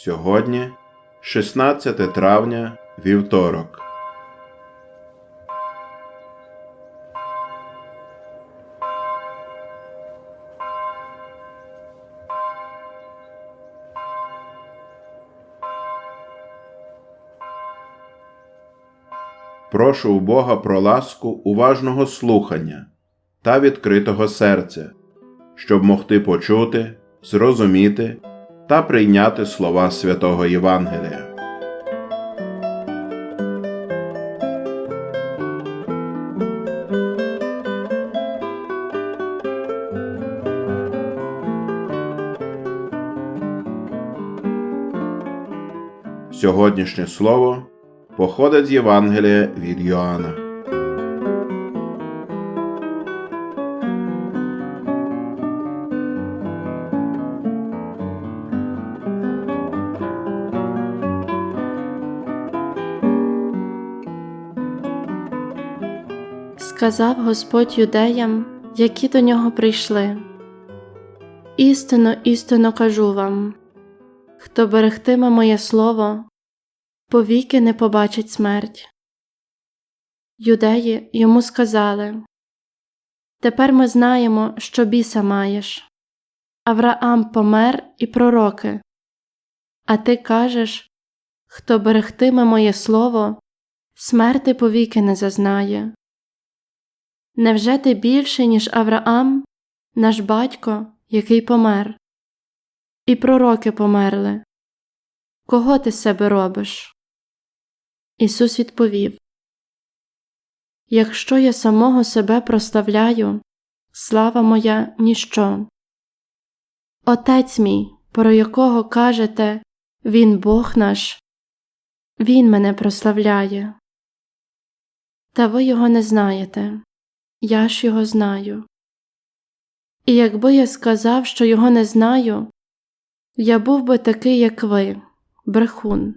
Сьогодні 16 травня, вівторок. Прошу у Бога про ласку уважного слухання та відкритого серця, щоб могти почути, зрозуміти та прийняти слова святого Євангелія. Сьогоднішнє слово походить з Євангелія від Йоанна. Сказав Господь юдеям, які до нього прийшли. Істинно, істинно кажу вам хто берегтиме моє слово, повіки не побачить смерть. Юдеї йому сказали Тепер ми знаємо, що біса маєш. Авраам помер і пророки. А ти кажеш хто берегтиме моє слово, смерти повіки не зазнає. Невже ти більше, ніж Авраам, наш батько, який помер? І пророки померли. Кого ти себе робиш? Ісус відповів Якщо я самого себе прославляю, слава моя ніщо. Отець мій, про якого кажете Він Бог наш, Він мене прославляє. Та ви його не знаєте я ж його знаю. І якби я сказав, що його не знаю, я був би такий, як ви, брехун.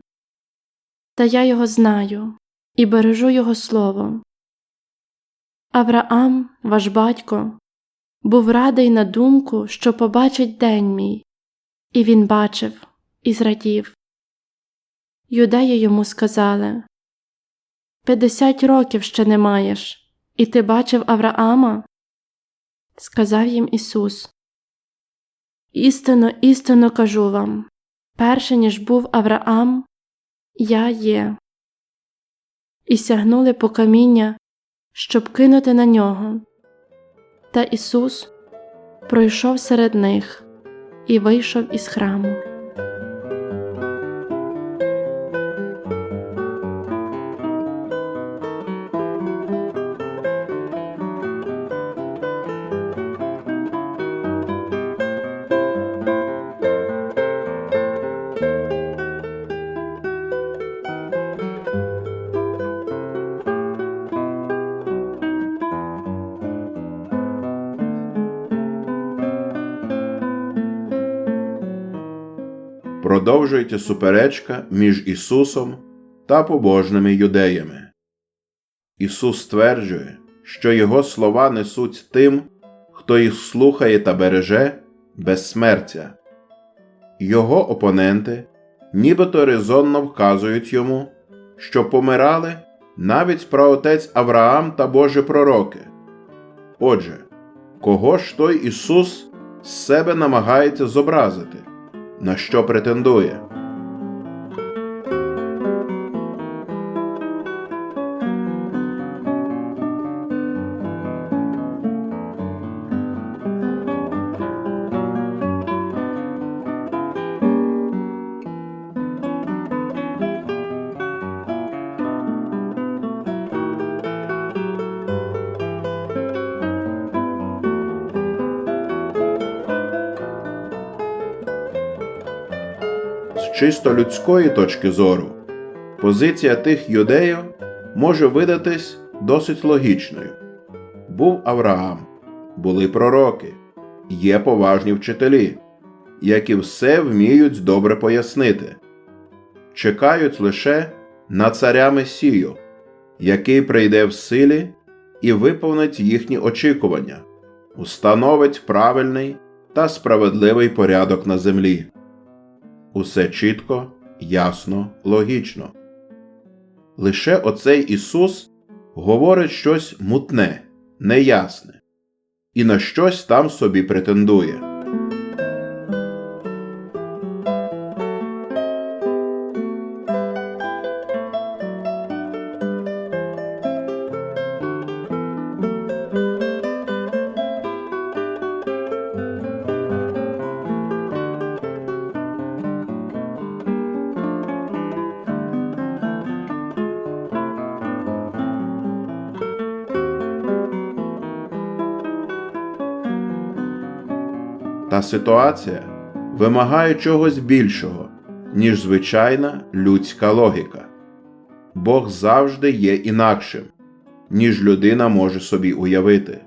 Та я його знаю і бережу його слово. Авраам, ваш батько, був радий на думку, що побачить день мій, і він бачив і зрадів. Юдеї йому сказали П'ятдесят років ще не маєш. І ти бачив Авраама? Сказав їм Ісус. Істинно, істинно кажу вам перше ніж був Авраам, я є. І сягнули по каміння, щоб кинути на нього. Та Ісус пройшов серед них і вийшов із храму. Продовжується суперечка між Ісусом та побожними юдеями. Ісус стверджує, що Його слова несуть тим, хто їх слухає та береже безсмертя. Його опоненти нібито резонно вказують йому, що помирали навіть праотець Авраам та Божі пророки. Отже, кого ж той Ісус з себе намагається зобразити? На що претендує. Чисто людської точки зору, позиція тих юдеїв може видатись досить логічною. Був Авраам, були пророки, є поважні вчителі, які все вміють добре пояснити, чекають лише на царя Месію, який прийде в силі і виповнить їхні очікування, установить правильний та справедливий порядок на землі. Усе чітко, ясно, логічно. Лише оцей Ісус говорить щось мутне, неясне, і на щось там собі претендує. Ситуація вимагає чогось більшого, ніж звичайна людська логіка. Бог завжди є інакшим, ніж людина може собі уявити,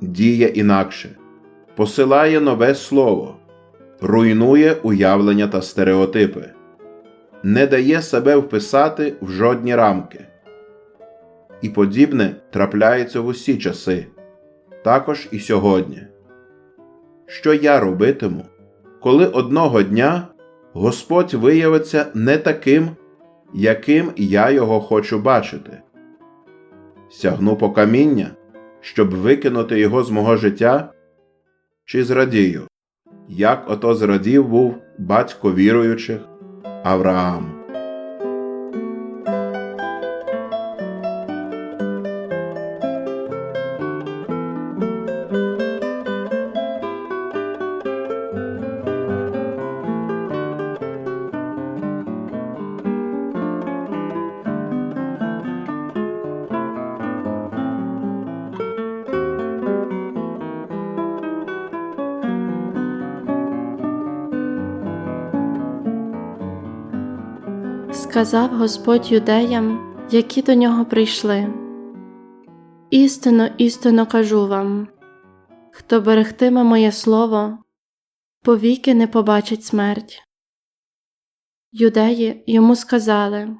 діє інакше, посилає нове слово, руйнує уявлення та стереотипи, не дає себе вписати в жодні рамки. І подібне трапляється в усі часи, також і сьогодні що я робитиму, коли одного дня Господь виявиться не таким, яким я його хочу бачити. Сягну по каміння, щоб викинути його з мого життя, чи зрадію, як ото зрадів був батько віруючих Авраам. Сказав Господь юдеям, які до нього прийшли. Істинно, істинно кажу вам хто берегтиме моє слово, повіки не побачить смерть. Юдеї йому сказали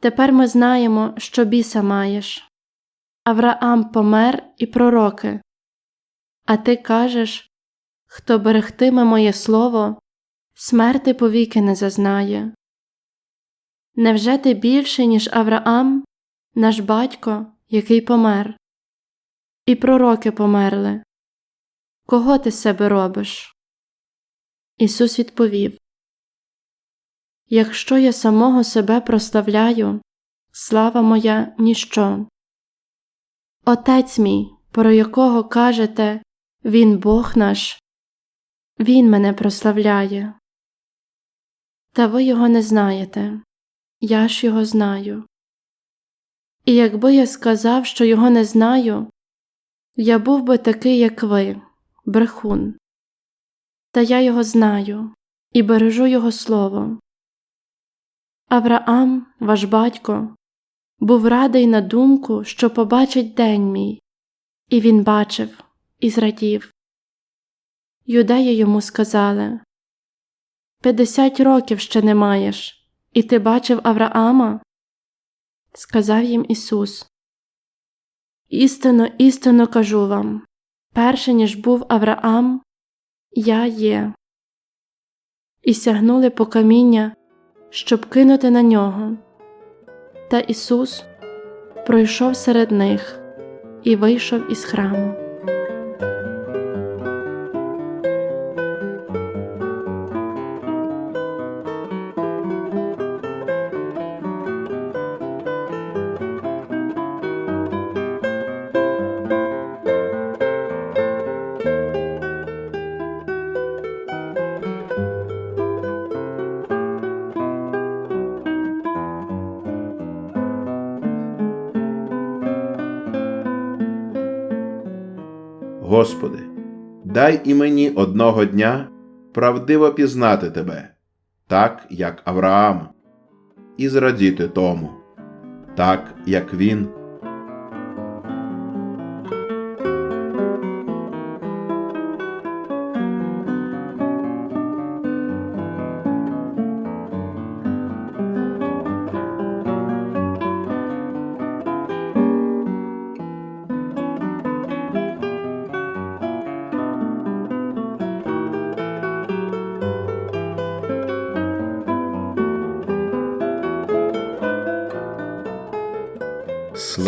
Тепер ми знаємо, що біса маєш. Авраам помер і пророки. А ти кажеш хто берегтиме моє слово, смерти повіки не зазнає. Невже ти більше, ніж Авраам, наш батько, який помер? І пророки померли. Кого ти себе робиш? Ісус відповів Якщо я самого себе прославляю, слава моя ніщо. Отець мій, про якого кажете Він Бог наш, Він мене прославляє. Та ви його не знаєте я ж його знаю. І якби я сказав, що його не знаю, я був би такий, як ви, брехун. Та я його знаю і бережу його слово. Авраам, ваш батько, був радий на думку, що побачить день мій, і він бачив і зрадів. Юдеї йому сказали П'ятдесят років ще не маєш. І ти бачив Авраама? Сказав їм Ісус. Істинно, істинно кажу вам перше ніж був Авраам, я є. І сягнули по каміння, щоб кинути на нього. Та Ісус пройшов серед них і вийшов із храму. Господи, дай і мені одного дня правдиво пізнати Тебе, так як Авраам, і зрадіти тому, так як він.